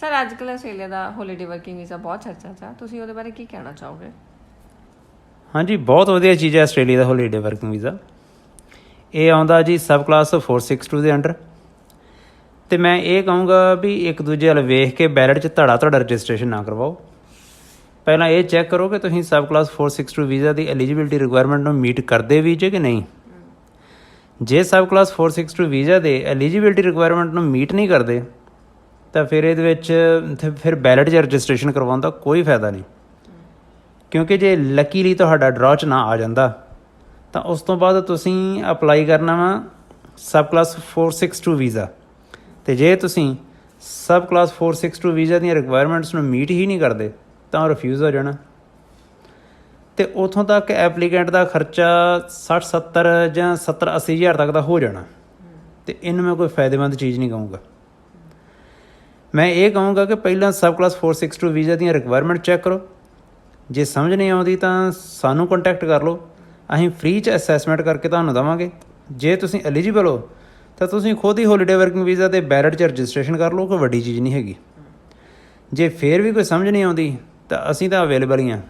Sir ਅੱਜ ਕੱਲ੍ਹ Australia ਦਾ ਹੌਲੀਡੇ ਵਰਕਿੰਗ ਵੀਜ਼ਾ ਬਹੁਤ ਚਰਚਾ 'ਚ। ਆ ਤੁਸੀਂ ਉਹਦੇ ਬਾਰੇ ਕੀ ਕਹਿਣਾ ਚਾਹੋਗੇ? ਹਾਂਜੀ ਬਹੁਤ ਵਧੀਆ ਚੀਜ਼ ਹੈ ਆਸਟ੍ਰੇਲੀਆ ਦਾ ਹੌਲੀਡੇ ਵਰਕਿੰਗ ਵੀਜ਼ਾ ਇਹ ਆਉਂਦਾ ਜੀ ਸਬ ਕਲਾਸ 462 ਦੇ ਅੰਡਰ। ਤੇ ਮੈਂ ਇਹ ਕਹੂੰਗਾ ਵੀ ਇੱਕ ਦੂਜੇ ਵੱਲ ਵੇਖ ਕੇ ਬੈਲਟ 'ਚ ਧੜਾ ਧੜਾ ਰਜਿਸਟ੍ਰੇਸ਼ਨ ਨਾ ਕਰਵਾਓ। ਪਹਿਲਾਂ ਇਹ ਚੈੱਕ ਕਰੋ ਕਿ ਤੁਸੀਂ ਸਬ ਕਲਾਸ 462 ਵੀਜ਼ਾ ਦੀ ਐਲੀਜੀਬਿਲਟੀ ਰਿਕੁਆਇਰਮੈਂਟ ਨੂੰ ਮੀਟ ਕਰਦੇ ਵੀ ਜੇ ਕਿ ਨਹੀਂ। ਜੇ ਸਬ ਕਲਾਸ 462 ਵੀਜ਼ਾ ਦੇ ਐਲੀਜੀਬਿਲਟੀ ਰਿਕੁਆਇਰਮੈਂਟ ਨੂੰ ਮੀਟ ਨਹੀਂ ਕਰਦੇ ਤਾਂ ਫਿਰ ਇਹਦੇ ਵਿੱਚ ਤੇ ਫਿਰ ਬੈਲਟ 'ਚ ਰਜਿਸਟ੍ਰੇਸ਼ਨ ਕਰਵਾਉਣ ਦਾ ਕੋਈ ਫਾਇਦਾ ਨਹੀਂ। ਕਿਉਂਕਿ ਜੇ ਲੱਕੀਲੀ ਤੁਹਾਡਾ ਡਰਾ 'ਚ ਨਾ ਆ ਜਾਂਦਾ, ਤਾਂ ਉਸ ਤੋਂ ਬਾਅਦ ਤੁਸੀਂ ਅਪਲਾਈ ਕਰਨਾ ਵਾ ਸਬ ਕਲਾਸ 462 ਵੀਜ਼ਾ ਤੇ ਜੇ ਤੁਸੀਂ ਸਬ ਕਲਾਸ 462 ਵੀਜ਼ਾ ਦੀਆਂ ਰਿਕੁਆਇਰਮੈਂਟਸ ਨੂੰ ਮੀਟ ਹੀ ਨਹੀਂ ਕਰਦੇ, ਤਾਂ ਰਿਫਿਊਜ਼ ਹੋ ਜਾਣਾ। ਤੇ ਉਥੋਂ ਤੱਕ ਐਪਲੀਕੈਂਟ ਦਾ ਖਰਚਾ 60 70 ਜਾਂ 70 80 ਹਜ਼ਾਰ ਤੱਕ ਦਾ ਹੋ ਜਾਣਾ। ਤੇ ਇਹਨੂੰ ਮੈਂ ਕੋਈ ਫਾਇਦੇਮੰਦ ਚੀਜ਼ ਨਹੀਂ ਕਹੂੰਗਾ। ਮੈਂ ਇਹ ਕਹੂੰਗਾ ਕਿ ਪਹਿਲਾਂ ਸਬ ਕਲਾਸ 462 ਵੀਜ਼ਾ ਦੀਆਂ ਰਿਕੁਆਇਰਮੈਂਟ ਚੈੱਕ ਕਰੋ। ਜੇ ਸਮਝ ਨਹੀਂ ਆਉਂਦੀ ਤਾਂ ਸਾਨੂੰ ਕੰਟੈਕਟ ਕਰ ਲਓ। ਅਸੀਂ ਫ੍ਰੀ ਚ ਅਸੈਸਮੈਂਟ ਕਰਕੇ ਤੁਹਾਨੂੰ ਦਵਾਂਗੇ। ਜੇ ਤੁਸੀਂ ਐਲੀਜੀਬਲ ਹੋ, ਤਾਂ ਤੁਸੀਂ ਖੁਦ ਹੀ ਹੌਲੀਡੇ ਵਰਕਿੰਗ ਵੀਜ਼ਾ ਤੇ ਬੈਰਟ ਚ ਰਜਿਸਟ੍ਰੇਸ਼ਨ ਕਰ ਲਓ, ਕੋਈ ਵੱਡੀ ਚੀਜ਼ ਨਹੀਂ ਹੈਗੀ। ਜੇ ਫੇਰ ਵੀ ਕੋਈ ਸਮਝ ਨਹੀਂ ਆਉਂਦੀ, ਤਾਂ ਅਸੀਂ ਤਾਂ ਅਵੇਲੇਬਲ ਹੀ ਹਾਂ।